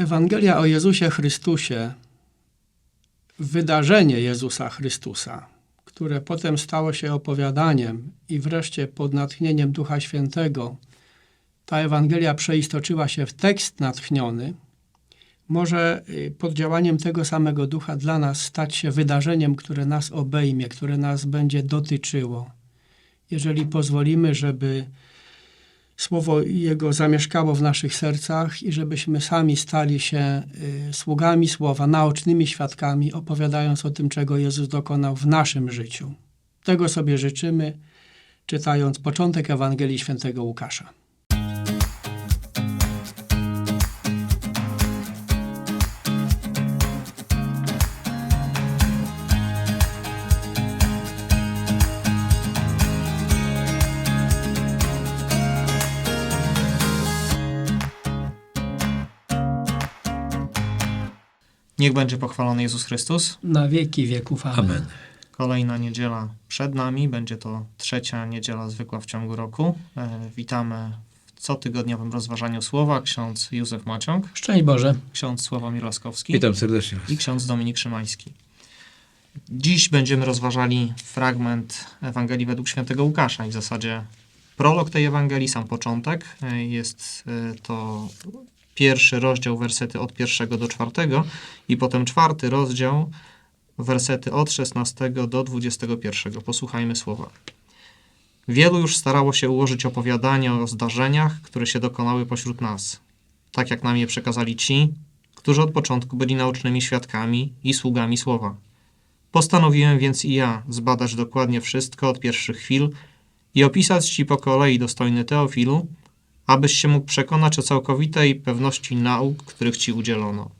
Ewangelia o Jezusie Chrystusie, wydarzenie Jezusa Chrystusa, które potem stało się opowiadaniem i wreszcie pod natchnieniem Ducha Świętego ta Ewangelia przeistoczyła się w tekst natchniony, może y, pod działaniem tego samego Ducha dla nas stać się wydarzeniem, które nas obejmie, które nas będzie dotyczyło. Jeżeli pozwolimy, żeby Słowo Jego zamieszkało w naszych sercach i żebyśmy sami stali się y, sługami Słowa, naocznymi świadkami, opowiadając o tym, czego Jezus dokonał w naszym życiu. Tego sobie życzymy, czytając początek Ewangelii Świętego Łukasza. Niech będzie pochwalony Jezus Chrystus. Na wieki wieków. Amen. Amen. Kolejna niedziela przed nami. Będzie to trzecia niedziela zwykła w ciągu roku. E, witamy w cotygodniowym rozważaniu słowa ksiądz Józef Maciąg, Szczęść Boże. ksiądz Sławomir Laskowski Witam serdecznie. i ksiądz Dominik Szymański. Dziś będziemy rozważali fragment Ewangelii według świętego Łukasza i w zasadzie prolog tej Ewangelii, sam początek. E, Jest e, to pierwszy rozdział, wersety od pierwszego do czwartego i potem czwarty rozdział, wersety od 16 do 21. Posłuchajmy słowa. Wielu już starało się ułożyć opowiadanie o zdarzeniach, które się dokonały pośród nas, tak jak nam je przekazali ci, którzy od początku byli naocznymi świadkami i sługami słowa. Postanowiłem więc i ja zbadać dokładnie wszystko od pierwszych chwil i opisać ci po kolei, dostojny Teofilu, abyś się mógł przekonać o całkowitej pewności nauk, których ci udzielono.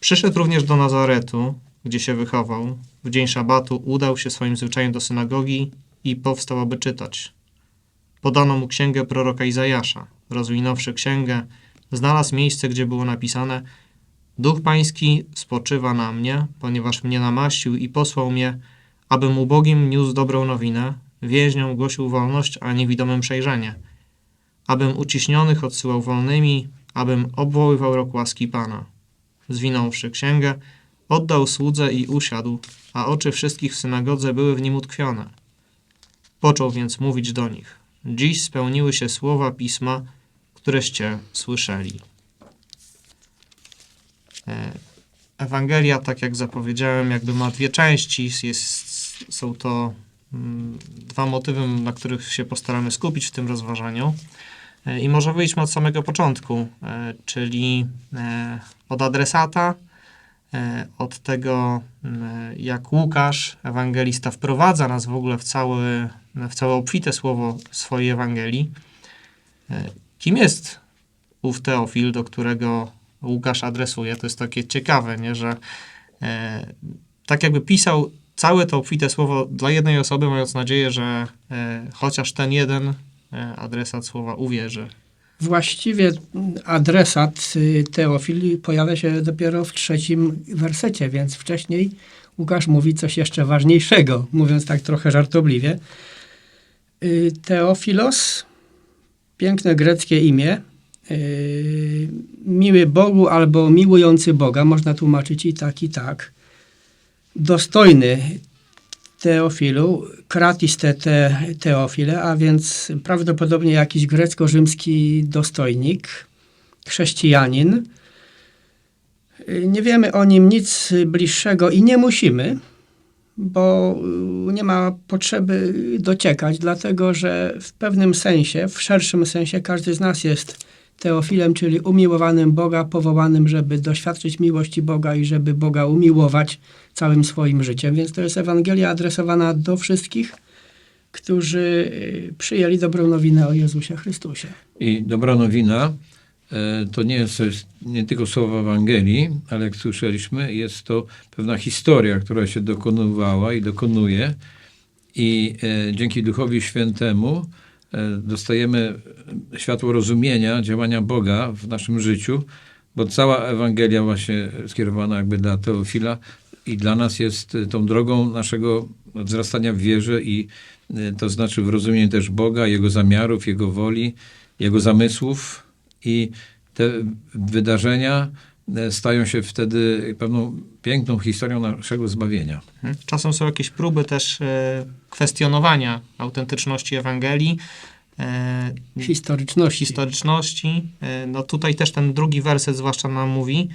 Przyszedł również do Nazaretu, gdzie się wychował. W dzień szabatu udał się swoim zwyczajem do synagogi i powstał, aby czytać. Podano mu księgę proroka Izajasza. Rozwinąwszy księgę, znalazł miejsce, gdzie było napisane Duch Pański spoczywa na mnie, ponieważ mnie namaścił i posłał mnie, abym ubogim niósł dobrą nowinę, więźniom głosił wolność, a niewidomym przejrzenie, abym uciśnionych odsyłał wolnymi, abym obwoływał rok łaski Pana. Zwinąwszy księgę, oddał słudze i usiadł, a oczy wszystkich w synagodze były w nim utkwione. Począł więc mówić do nich. Dziś spełniły się słowa pisma, któreście słyszeli. E, Ewangelia, tak jak zapowiedziałem, jakby ma dwie części. Jest, są to dwa motywy, na których się postaramy skupić w tym rozważaniu. E, I może wyjdźmy od samego początku, e, czyli e, od adresata, od tego, m, jak Łukasz, ewangelista, wprowadza nas w ogóle w, cały, w całe obfite słowo swojej Ewangelii. Kim jest ów Teofil, do którego Łukasz adresuje? To jest takie ciekawe, nie? że tak jakby pisał całe to obfite słowo dla jednej osoby, mając nadzieję, że e, chociaż ten jeden e, adresat słowa uwierzy. Właściwie adresat y, Teofil pojawia się dopiero w trzecim wersecie, więc wcześniej Łukasz mówi coś jeszcze ważniejszego, mówiąc tak trochę żartobliwie. Y, Teofilos, piękne greckie imię, y, miły Bogu albo miłujący Boga, można tłumaczyć i tak, i tak. Dostojny Teofilu, kratis te, te Teofile, a więc prawdopodobnie jakiś grecko-rzymski dostojnik, chrześcijanin. Nie wiemy o nim nic bliższego i nie musimy, bo nie ma potrzeby dociekać, dlatego że w pewnym sensie, w szerszym sensie, każdy z nas jest Teofilem, czyli umiłowanym Boga, powołanym, żeby doświadczyć miłości Boga i żeby Boga umiłować całym swoim życiem. Więc to jest Ewangelia adresowana do wszystkich, którzy y, przyjęli dobrą nowinę o Jezusie Chrystusie. I dobra nowina e, to nie jest nie tylko słowa Ewangelii, ale jak słyszeliśmy, jest to pewna historia, która się dokonywała i dokonuje. I e, dzięki Duchowi Świętemu dostajemy światło rozumienia działania Boga w naszym życiu, bo cała Ewangelia właśnie skierowana jakby dla Teofila i dla nas jest e, tą drogą naszego wzrastania w wierze i e, to znaczy w rozumieniu też Boga, Jego zamiarów, Jego woli, Jego zamysłów i te wydarzenia e, stają się wtedy pewną piękną historią naszego zbawienia. Mhm. Czasem są jakieś próby też e, kwestionowania autentyczności Ewangelii, e, Historyczności. historyczności. E, No tutaj też ten drugi werset zwłaszcza nam mówi,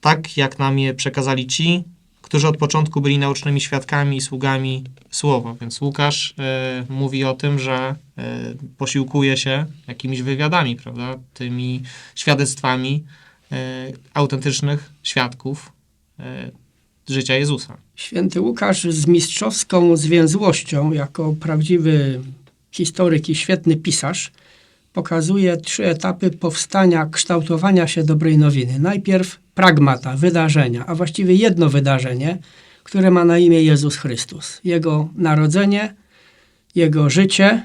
tak jak nam je przekazali ci, którzy od początku byli naocznymi świadkami i sługami słowa. Więc Łukasz e, mówi o tym, że e, posiłkuje się jakimiś wywiadami, prawda? Tymi świadectwami e, autentycznych świadków e, życia Jezusa. Święty Łukasz z mistrzowską zwięzłością, jako prawdziwy historyk i świetny pisarz, pokazuje trzy etapy powstania, kształtowania się dobrej nowiny. Najpierw pragmata, wydarzenia, a właściwie jedno wydarzenie, które ma na imię Jezus Chrystus. Jego narodzenie, Jego życie,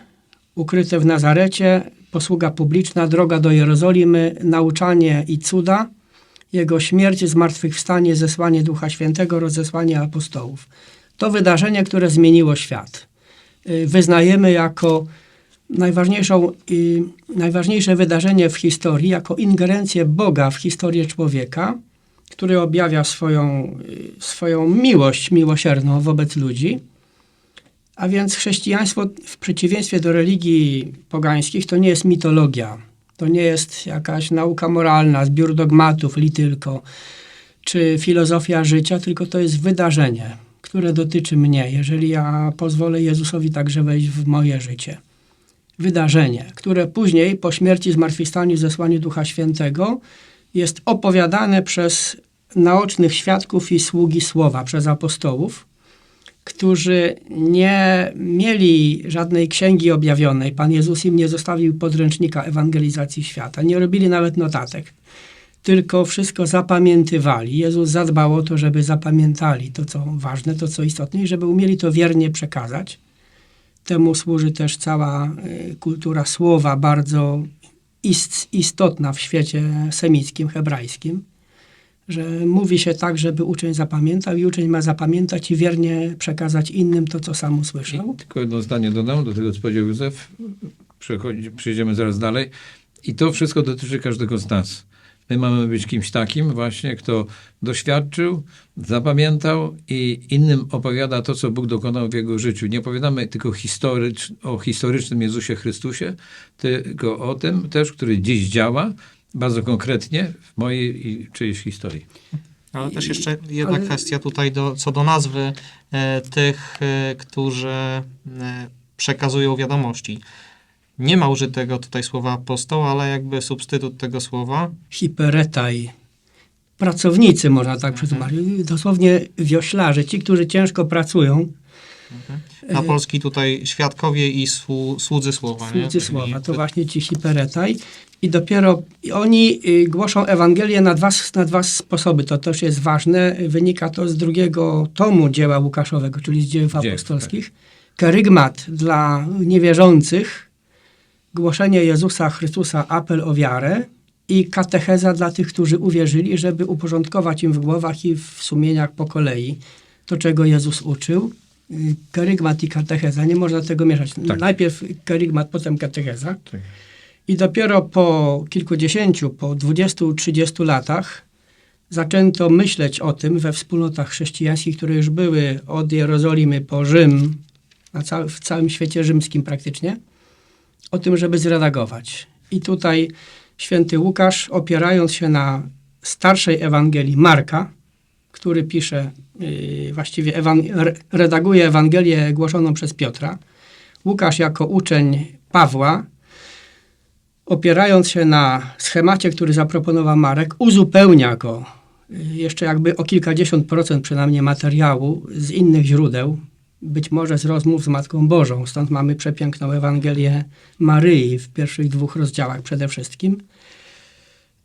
ukryte w Nazarecie, posługa publiczna, droga do Jerozolimy, nauczanie i cuda, Jego śmierć, zmartwychwstanie, zesłanie Ducha Świętego, rozesłanie apostołów. To wydarzenie, które zmieniło świat. Y, Wyznajemy jako najważniejszą, y, najważniejsze wydarzenie w historii, jako ingerencję Boga w historię człowieka, który objawia swoją, y, swoją miłość miłosierną wobec ludzi. A więc chrześcijaństwo w przeciwieństwie do religii pogańskich to nie jest mitologia, to nie jest jakaś nauka moralna, zbiór dogmatów, li tylko, czy filozofia życia, tylko to jest wydarzenie, które dotyczy mnie, jeżeli ja pozwolę Jezusowi także wejść w moje życie. Wydarzenie, które później po śmierci, zmartwychwstaniu, zesłaniu Ducha Świętego jest opowiadane przez naocznych świadków i sługi słowa, przez apostołów, którzy nie mieli żadnej księgi objawionej. Pan Jezus im nie zostawił podręcznika ewangelizacji świata. Nie robili nawet notatek. Tylko wszystko zapamiętywali. Jezus zadbał o to, żeby zapamiętali to, co ważne, to, co istotne i żeby umieli to wiernie przekazać. Temu służy też cała y, kultura słowa, bardzo ist, istotna w świecie semickim, hebrajskim że mówi się tak, żeby uczeń zapamiętał i uczeń ma zapamiętać i wiernie przekazać innym to, co sam usłyszał. I tylko jedno zdanie dodam do tego, co powiedział Józef. Przejdziemy zaraz dalej. I to wszystko dotyczy każdego z nas. My mamy być kimś takim właśnie, kto doświadczył, zapamiętał i innym opowiada to, co Bóg dokonał w jego życiu. Nie opowiadamy tylko historycz, o historycznym Jezusie Chrystusie, tylko o tym też, który dziś działa bardzo konkretnie w mojej i czyjejś historii. Ale też jeszcze jedna ale- kwestia tutaj do, co do nazwy e, tych, e, którzy e, przekazują wiadomości. Nie ma użytego tutaj słowa apostoł, ale jakby substytut tego słowa. Hiperetaj. Pracownicy, można tak przetłumaczyć. Dosłownie wioślarze, ci, którzy ciężko pracują, Na E, polski tutaj świadkowie i słu, słudzy słowa. nie? słudzy Czyli słowa, to właśnie ci hiperetaj. I dopiero oni y, głoszą Ewangelię na dwa, na dwa sposoby. To też jest ważne. Wynika to z drugiego tomu dzieła Łukaszowego, czyli z dzieł Dzieł, apostolskich. Kerygmat dla niewierzących, głoszenie Jezusa Chrystusa, apel o wiarę i katecheza dla tych, którzy uwierzyli, żeby uporządkować im w głowach i w sumieniach po kolei to, czego Jezus uczył. Y, Kerygmat i katecheza, nie można tego mieszać. Tak. Najpierw kerygmat, potem katecheza. Tak. I dopiero po kilkudziesięciu, po dwudziestu, trzydziestu latach zaczęto myśleć o tym we wspólnotach chrześcijańskich, które już były od Jerozolimy po Rzym, na ca- w całym świecie rzymskim praktycznie, o tym, żeby zredagować. I tutaj święty Łukasz, opierając się na starszej Ewangelii Marka, który pisze, yy, właściwie ewan- re- redaguje Ewangelię głoszoną przez Piotra, Łukasz jako uczeń Pawła, opierając się na schemacie, który zaproponował Marek, uzupełnia go y, jeszcze jakby o kilkadziesiąt procent przynajmniej materiału z innych źródeł, być może z rozmów z Matką Bożą. Stąd mamy przepiękną Ewangelię Maryi w pierwszych dwóch rozdziałach przede wszystkim.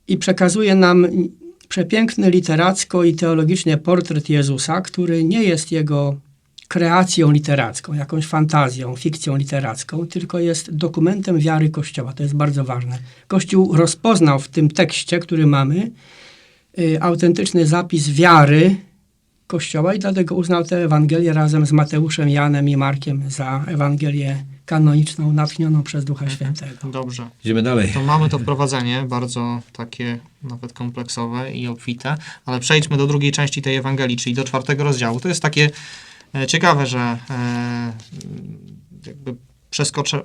I przekazuje nam przepiękny literacko i teologicznie portret Jezusa, który nie jest jego kreacją literacką, jakąś fantazją, fikcją literacką, tylko jest dokumentem wiary Kościoła. To jest bardzo ważne. Kościół rozpoznał w tym tekście, który mamy, y, autentyczny zapis wiary Kościoła i dlatego uznał tę Ewangelię razem z Mateuszem, Janem i Markiem za Ewangelię kanoniczną, natchnioną przez Ducha Świętego. Dobrze. Idziemy dalej. To mamy to wprowadzenie, bardzo takie nawet kompleksowe i obfite, ale przejdźmy do drugiej części tej Ewangelii, czyli do czwartego rozdziału. To jest takie e, ciekawe, że e, jakby przeskoczę,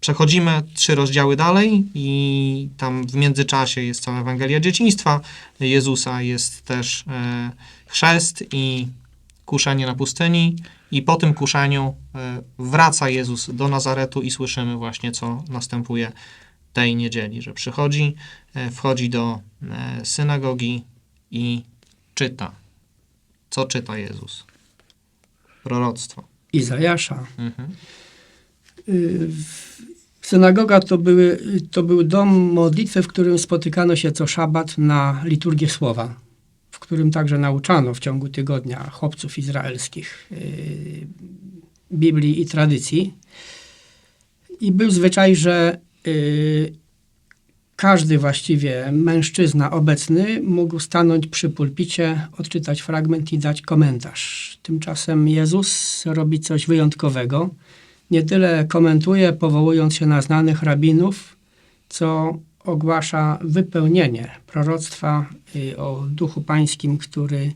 przechodzimy trzy rozdziały dalej i tam w międzyczasie jest cała Ewangelia dzieciństwa Jezusa, jest też e, chrzest i kuszenie na pustyni i po tym kuszeniu e, wraca Jezus do Nazaretu i słyszymy właśnie, co następuje tej niedzieli, że przychodzi, e, wchodzi do e, synagogi i czyta. Co czyta Jezus? Proroctwo. Izajasza. Mhm. Y, Synagoga to, były, to był dom modlitwy, w którym spotykano się co szabat na liturgię słowa, w którym także nauczano w ciągu tygodnia chłopców izraelskich y, Biblii i tradycji. I był zwyczaj, że y, każdy właściwie mężczyzna obecny mógł stanąć przy pulpicie, odczytać fragment i dać komentarz. Tymczasem Jezus robi coś wyjątkowego nie tyle komentuje, powołując się na znanych rabinów, co ogłasza wypełnienie proroctwa y, o Duchu Pańskim, który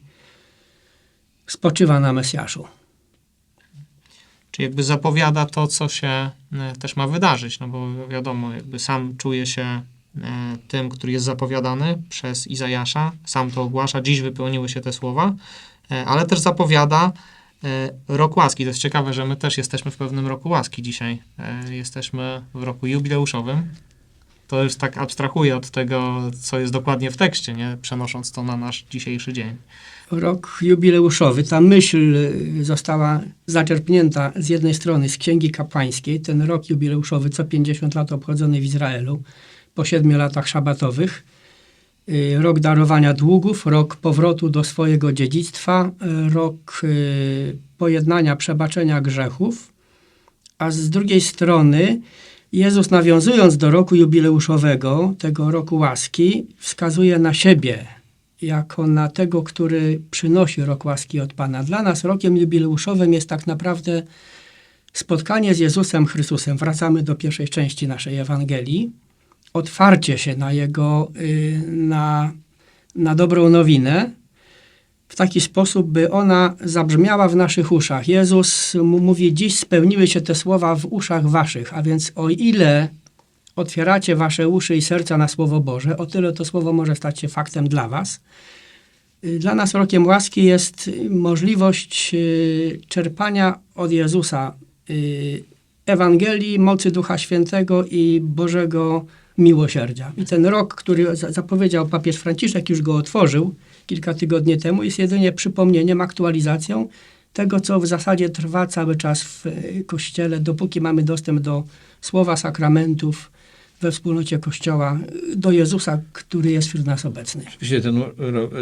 spoczywa na Mesjaszu. Czy jakby zapowiada to, co się e, też ma wydarzyć, no bo wiadomo, jakby sam czuje się e, tym, który jest zapowiadany przez Izajasza, sam to ogłasza, dziś wypełniły się te słowa, ale też zapowiada rok łaski. To jest ciekawe, że my też jesteśmy w pewnym roku łaski dzisiaj. Jesteśmy w roku jubileuszowym. To już tak abstrahuje od tego, co jest dokładnie w tekście, nie? przenosząc to na nasz dzisiejszy dzień. Rok jubileuszowy, ta myśl została zaczerpnięta z jednej strony z Księgi Kapłańskiej, ten rok jubileuszowy co 50 lat obchodzony w Izraelu, po siedmiu latach szabatowych. Y, Rok darowania długów, rok powrotu do swojego dziedzictwa, y, rok y, pojednania, przebaczenia grzechów, a z drugiej strony Jezus nawiązując do roku jubileuszowego, tego roku łaski, wskazuje na siebie jako na tego, który przynosi rok łaski od Pana. Dla nas rokiem jubileuszowym jest tak naprawdę spotkanie z Jezusem Chrystusem. Wracamy do pierwszej części naszej Ewangelii. Otwarcie się na Jego, y, na, na dobrą nowinę w taki sposób, by ona zabrzmiała w naszych uszach. Jezus mówi, dziś spełniły się te słowa w uszach waszych, a więc o ile otwieracie wasze uszy i serca na Słowo Boże, o tyle to Słowo może stać się faktem dla was. Dla nas rokiem łaski jest możliwość y, czerpania od Jezusa y, Ewangelii, mocy Ducha Świętego i Bożego miłosierdzia. I ten rok, który za- zapowiedział papież Franciszek, już go otworzył kilka tygodni temu, jest jedynie przypomnieniem, aktualizacją tego, co w zasadzie trwa cały czas w y, Kościele, dopóki mamy dostęp do słowa sakramentów we wspólnocie Kościoła, y, do Jezusa, który jest wśród nas obecny. Oczywiście ten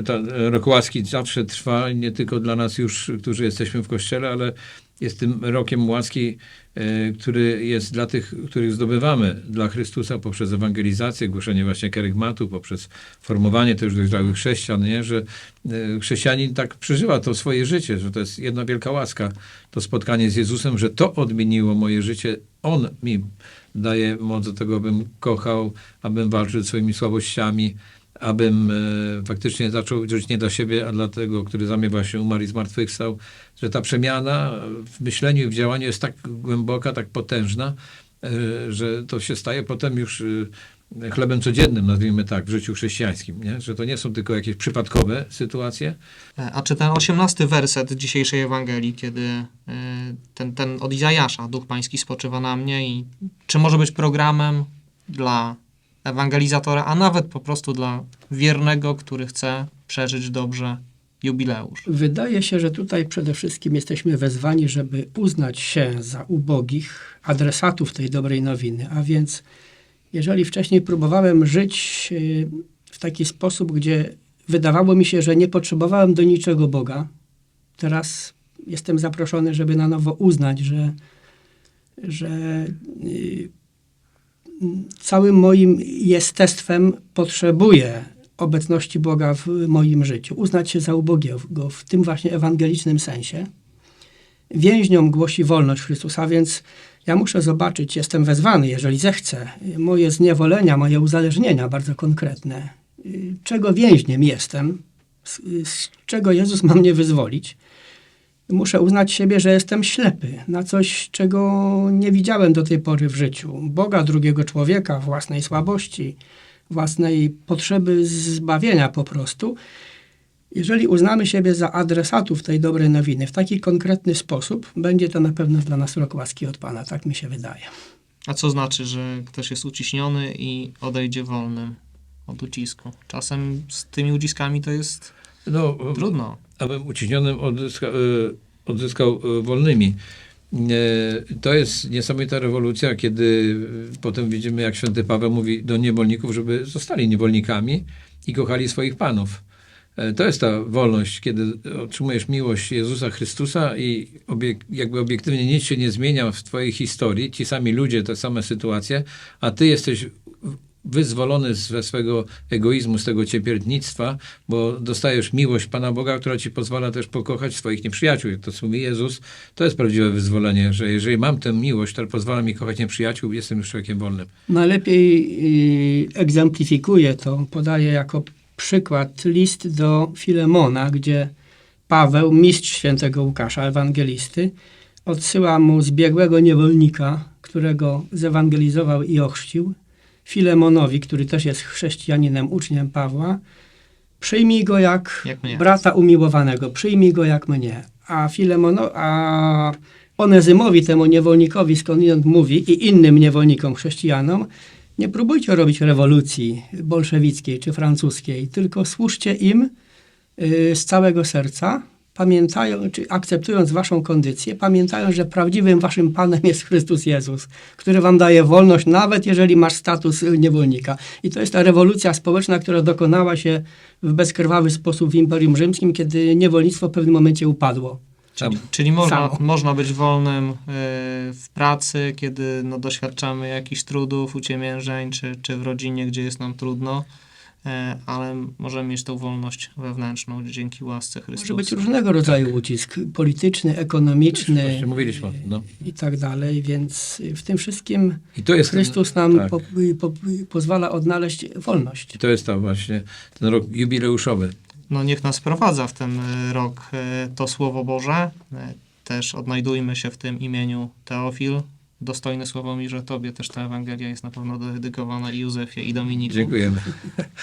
ta, rok łaski zawsze trwa, nie tylko dla nas już, którzy jesteśmy w kościele, ale jest tym rokiem łaski, e, który jest dla tych, których zdobywamy dla Chrystusa poprzez ewangelizację, głoszenie właśnie kerygmatu, poprzez formowanie też dojrzałych chrześcijan, nie? że e, chrześcijanin tak przeżywa to swoje życie, że to jest jedna wielka łaska, to spotkanie z Jezusem, że to odmieniło moje życie. On mi daje moc do tego, abym kochał, abym walczył swoimi słabościami, abym e, faktycznie zaczął żyć nie dla siebie, a dla tego, który za mnie właśnie umarł i zmartwychwstał, że ta przemiana w myśleniu i w działaniu jest tak głęboka, tak potężna, e, że to się staje potem już e, chlebem codziennym, nazwijmy tak, w życiu chrześcijańskim, nie? że to nie są tylko jakieś przypadkowe sytuacje, A czy ten osiemnasty werset dzisiejszej Ewangelii, kiedy ten, ten od Izajasza, Duch Pański spoczywa na mnie i czy może być programem dla ewangelizatora, a nawet po prostu dla wiernego, który chce przeżyć dobrze jubileusz? Wydaje się, że tutaj przede wszystkim jesteśmy wezwani, żeby uznać się za ubogich adresatów tej dobrej nowiny. A więc, jeżeli wcześniej próbowałem żyć y, w taki sposób, gdzie wydawało mi się, że nie potrzebowałem do niczego Boga, teraz jestem zaproszony, żeby na nowo uznać, że, że y, całym moim jestestwem potrzebuję obecności Boga w moim życiu, uznać się za ubogiego w tym właśnie ewangelicznym sensie. Więźniom głosi wolność Chrystusa, więc Ja muszę zobaczyć, jestem wezwany, jeżeli zechcę, moje zniewolenia, moje uzależnienia bardzo konkretne. Czego więźniem jestem, z, z czego Jezus ma mnie wyzwolić. Muszę uznać siebie, że jestem ślepy na coś, czego nie widziałem do tej pory w życiu. Boga, drugiego człowieka, własnej słabości, własnej potrzeby zbawienia po prostu. Jeżeli uznamy siebie za adresatów tej dobrej nowiny w taki konkretny sposób, będzie to na pewno dla nas rok łaski od Pana, tak mi się wydaje. A co znaczy, że ktoś jest uciśniony i odejdzie wolnym od ucisku? Czasem z tymi uciskami to jest No, trudno. abym uciśnionym e, odzyskał e, wolnymi. E, To jest niesamowita rewolucja, kiedy potem widzimy, jak święty Paweł mówi do niewolników, żeby zostali niewolnikami i kochali swoich panów. To jest ta wolność, kiedy otrzymujesz miłość Jezusa Chrystusa i obiek- jakby obiektywnie nic się nie zmienia w twojej historii, ci sami ludzie, te same sytuacje, a ty jesteś wyzwolony ze swego egoizmu, z tego cierpiętnictwa, bo dostajesz miłość Pana Boga, która ci pozwala też pokochać swoich nieprzyjaciół. Jak to mówi Jezus, to jest prawdziwe wyzwolenie, że jeżeli mam tę miłość, która pozwala mi kochać nieprzyjaciół, jestem już człowiekiem wolnym. Najlepiej y, egzemplifikuje to, podaje jako przykład list do Filemona, gdzie Paweł, mistrz świętego Łukasza, ewangelisty, odsyła mu zbiegłego niewolnika, którego zewangelizował i ochrzcił, Filemonowi, który też jest chrześcijaninem, uczniem Pawła, przyjmij go jak, Jak brata umiłowanego, przyjmij go jak mnie. A Filemono, a Onezymowi, temu niewolnikowi, skądinąd mówi, i innym niewolnikom, chrześcijanom, nie próbujcie robić rewolucji bolszewickiej czy francuskiej, tylko służcie im y, z całego serca, pamiętają, czy akceptując waszą kondycję, pamiętają, że prawdziwym waszym Panem jest Chrystus Jezus, który wam daje wolność, nawet jeżeli masz status niewolnika. I to jest ta rewolucja społeczna, która dokonała się w bezkrwawy sposób w Imperium Rzymskim, kiedy niewolnictwo w pewnym momencie upadło. Czyli, czyli można, Samo. można być wolnym y, w pracy, kiedy no, doświadczamy jakichś trudów, uciemiężeń, czy, czy w rodzinie, gdzie jest nam trudno, ale możemy mieć tą wolność wewnętrzną dzięki łasce Chrystusa. Może być różnego rodzaju ucisk, polityczny, ekonomiczny Właśnie mówiliśmy o tym. No. i tak dalej, więc w tym wszystkim I to jest Chrystus nam tak. po, po, pozwala odnaleźć wolność. I to jest ta właśnie ten rok jubileuszowy. No niech nas prowadza w ten y, rok y, to Słowo Boże. Też odnajdujmy się w tym imieniu Teofil. Dostojny Sławomirze, Tobie też ta Ewangelia jest na pewno dedykowana i Józefie, i Dominiku. Dziękujemy.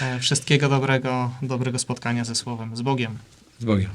E, Wszystkiego dobrego, dobrego spotkania ze Słowem. Z Bogiem. Z Bogiem.